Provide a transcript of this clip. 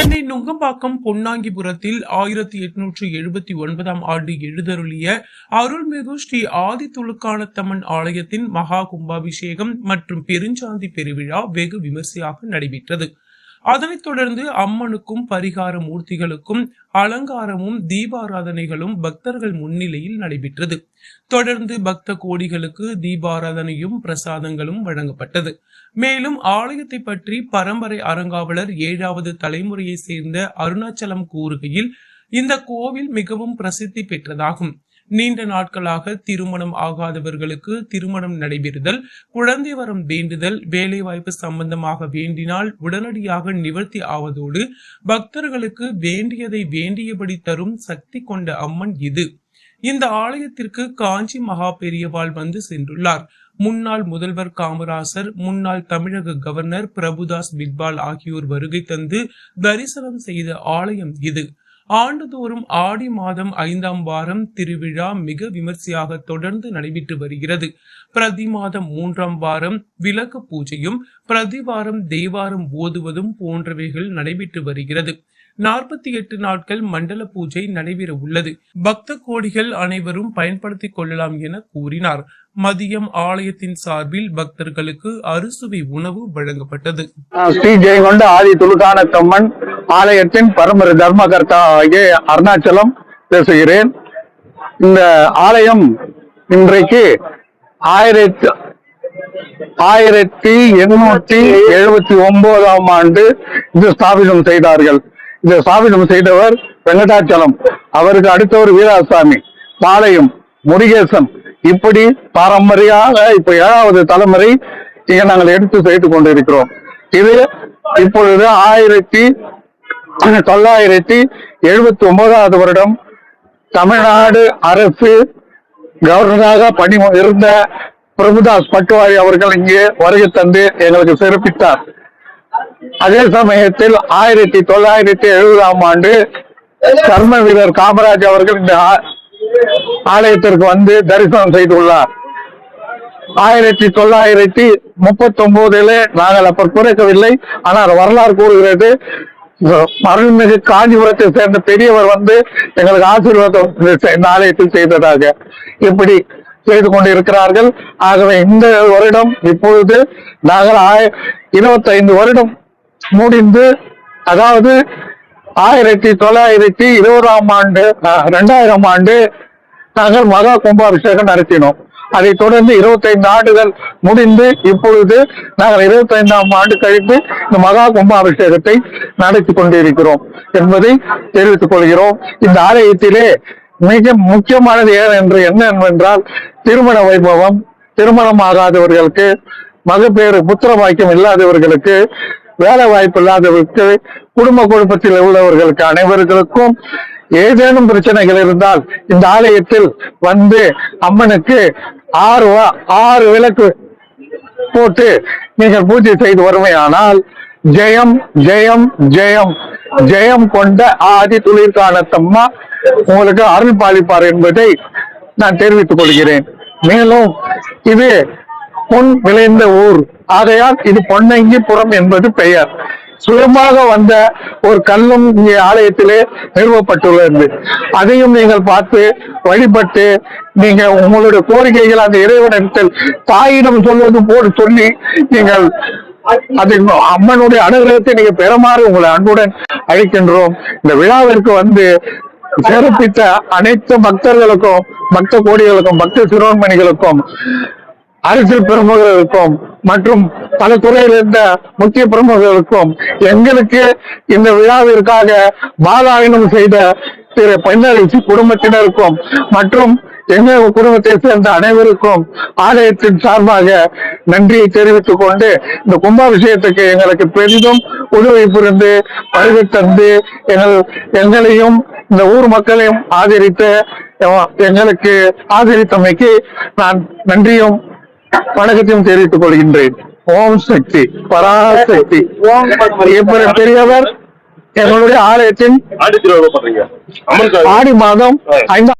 சென்னை நுங்கம்பாக்கம் பொன்னாங்கிபுரத்தில் ஆயிரத்தி எட்நூற்றி எழுபத்தி ஒன்பதாம் ஆண்டு எழுதருளிய அருள்மிகு ஸ்ரீ ஆதி துலுக்கானத்தம்மன் ஆலயத்தின் மகா கும்பாபிஷேகம் மற்றும் பெருஞ்சாந்தி பெருவிழா வெகு விமர்சையாக நடைபெற்றது. அதனைத் தொடர்ந்து அம்மனுக்கும் பரிகார மூர்த்திகளுக்கும் அலங்காரமும் தீபாராதனைகளும் பக்தர்கள் முன்னிலையில் நடைபெற்றது. தொடர்ந்து பக்த கோடிகளுக்கு தீபாராதனையும் பிரசாதங்களும் வழங்கப்பட்டது. மேலும் ஆலயத்தை பற்றி பரம்பரை அறங்காவலர் ஏழாவது தலைமுறையை சேர்ந்த அருணாச்சலம் கூறுகையில் இந்த கோவில் மிகவும் பிரசித்தி பெற்றதாகும். நீண்ட நாட்களாக திருமணம் ஆகாதவர்களுக்கு திருமணம் நடைபெறுதல் குழந்தை வரம் வேண்டுதல் வேலைவாய்ப்பு சம்பந்தமாக வேண்டினால் உடனடியாக நிவர்த்தி ஆவதோடு பக்தர்களுக்கு வேண்டியதை வேண்டியபடி தரும் சக்தி கொண்ட அம்மன் இது. இந்த ஆலயத்திற்கு காஞ்சி மகா பெரியவாள் வந்து சென்றுள்ளார். முன்னாள் முதல்வர் காமராசர் முன்னாள் தமிழக கவர்னர் பிரபுதாஸ் பிக்பால் ஆகியோர் வருகை தந்து தரிசனம் செய்த ஆலயம் இது. ஆண்டுதோறும் ஆடி மாதம் ஐந்தாம் வாரம் திருவிழா மிக விமர்சையாக தொடர்ந்து நடைபெற்று வருகிறது. பிரதி மாதம் மூன்றாம் வாரம் விளக்கு பூஜையும் பிரதி வாரம் தேவாரம் ஓதுவதும் போன்றவைகள் நடைபெற்று வருகிறது. நாற்பத்தி எட்டு நாட்கள் மண்டல பூஜை நடைபெற உள்ளது. பக்த கோடிகள் அனைவரும் பயன்படுத்திக் கொள்ளலாம் என கூறினார். மதியம் ஆலயத்தின் சார்பில் பக்தர்களுக்கு அறுசுவை உணவு வழங்கப்பட்டது. ஸ்ரீ ஜெயங்கொண்ட ஆதி துலுக்கானத்தம்மன் ஆலயத்தின் பரம்பரை தர்மகர்த்தா ஆகிய அருணாச்சலம் பேசுகிறேன். இந்த ஆலயம் இன்றைக்கு ஆயிரத்தி ஆயிரத்தி எண்ணூத்தி எழுபத்தி ஒன்பதாம் ஆண்டு இது ஸ்தாபிதம் செய்தார்கள். இந்த சாமி நம்ம செய்தவர் வெங்கடாச்சலம். அவருக்கு அடுத்தவர் வீராசாமி பாளையம் முருகேசன். இப்படி பாரம்பரியாக இப்ப ஏழாவது தலைமுறை இங்க நாங்கள் எடுத்து செய்து கொண்டிருக்கிறோம். இது இப்பொழுது ஆயிரத்தி தொள்ளாயிரத்தி எழுபத்தி ஒன்பதாவது வருடம் தமிழ்நாடு அரசு கவர்னராக பணி இருந்த பிரபுதாஸ் பட்டுவாரி அவர்கள் இங்கே வருகை தந்து எங்களுக்கு சிறப்பித்தார். அதே சமயத்தில் ஆயிரத்தி தொள்ளாயிரத்தி எழுபதாம் ஆண்டு கர்ம வீரர் காமராஜ் அவர்கள் இந்த ஆ- ஆலயத்திற்கு வந்து தரிசனம் செய்துள்ளார் ஆயிரத்தி தொள்ளாயிரத்தி முப்பத்தி ஒன்பதுல நாங்கள் அப்ப குறைக்கவில்லை ஆனால் வரலாறு கூறுகிறது. அருள்மிகு காஞ்சிபுரத்தை சேர்ந்த பெரியவர் வந்து எங்களுக்கு ஆசீர்வாதம் இந்த ஆலயத்தில் செய்ததாக இப்படி செய்து கொண்டிருக்கிறார்கள். ஆகவே இந்த வருடம் இப்பொழுது நாங்கள் ஆய- இருபத்தைந்து வருடம் முடிந்து அதாவது ஆயிரத்தி தொள்ளாயிரத்தி இருபதாம் ஆண்டு ரெண்டாயிரம் ஆண்டு நாங்கள் மகா கும்பாபிஷேகம் நடத்தினோம். அதைத் தொடர்ந்து இருபத்தைந்து ஆண்டுகள் முடிந்து இப்பொழுது நாங்கள் இருபத்தைந்தாம் ஆண்டு கழித்து இந்த மகா கும்பாபிஷேகத்தை நடத்தி கொண்டிருக்கிறோம் என்பதை தெரிவித்துக் கொள்கிறோம். இந்த ஆலயத்திலே மிக முக்கியமானது ஏன் என்று என்ன என்றால் திருமண வைபவம் திருமணம் ஆகாதவர்களுக்கு மகப்பேறு புத்திர வாக்கியம் இல்லாதவர்களுக்கு வேலை வாய்ப்பு இல்லாதவர்களுக்கு குடும்ப குடும்பத்தில் உள்ளவர்களுக்கு அனைவர்களுக்கும் ஏதேனும் பிரச்சனைகள் இருந்தால் இந்த ஆலயத்தில் வந்து அம்மனுக்கு ஆறு ஆறு விளக்கு போட்டு நீங்கள் பூஜை செய்து வருமையானால் ஜெயம் ஜெயம் ஜெயம் ஜெயம் கொண்ட ஆதி துளிர்கானத்தம்மா உங்களுக்கு அருள் பாலிப்பார் என்பதை நான் தெரிவித்துக் கொள்கிறேன். மேலும் இது பொன் விளைந்த ஊர். ஆகையால் இது பொன்னங்கிபுரம் என்பது பெயர். சுயமாக வந்த ஒரு கல்லும் இங்கே ஆலயத்திலே நிறுவப்பட்டுள்ளது. அதையும் நீங்கள் பார்த்து வழிபட்டு நீங்க உங்களுடைய கோரிக்கைகள் அந்த இறைவனிடத்தில் தாயிடம் சொல்வது போல் சொல்லி நீங்கள் அது அம்மனுடைய அனுகிரகத்தை நீங்க பெறுமாறு உங்களை அன்புடன் அழைக்கின்றோம். இந்த விழாவிற்கு வந்து சிறப்பித்த அனைத்து பக்தர்களுக்கும் பக்த கோடிகளுக்கும் பக்த சிறுவன்மணிகளுக்கும் அரசியல் பிரமுகர்களுக்கும் மற்றும் பல துறையில் இருந்த முக்கிய பிரமுகர்களுக்கும் எங்களுக்கு இந்த விழாவிற்காக பாலாயனம் செய்த திரு பெண்ணரசி குடும்பத்தினருக்கும் மற்றும் எங்கள் குடும்பத்தை சேர்ந்த அனைவருக்கும் ஆலயத்தின் சார்பாக நன்றியை தெரிவித்துக் கொண்டு இந்த கும்பாபிஷேகத்துக்கு எங்களுக்கு பெரிதும் உதவி புரிந்து வருகை தந்து எங்கள் எங்களையும் இந்த ஊர் மக்களையும் ஆதரித்த எங்களுக்கு ஆதரித்தமைக்கு நான் நன்றியும் வணக்கத்தையும் தெரிவித்துக் கொள்கின்றேன். ஓம் சக்தி பராசக்தி. இப்படி பெரியவர் எங்களுடைய ஆலயத்தின் ஆடி மாதம் ஐந்தாம்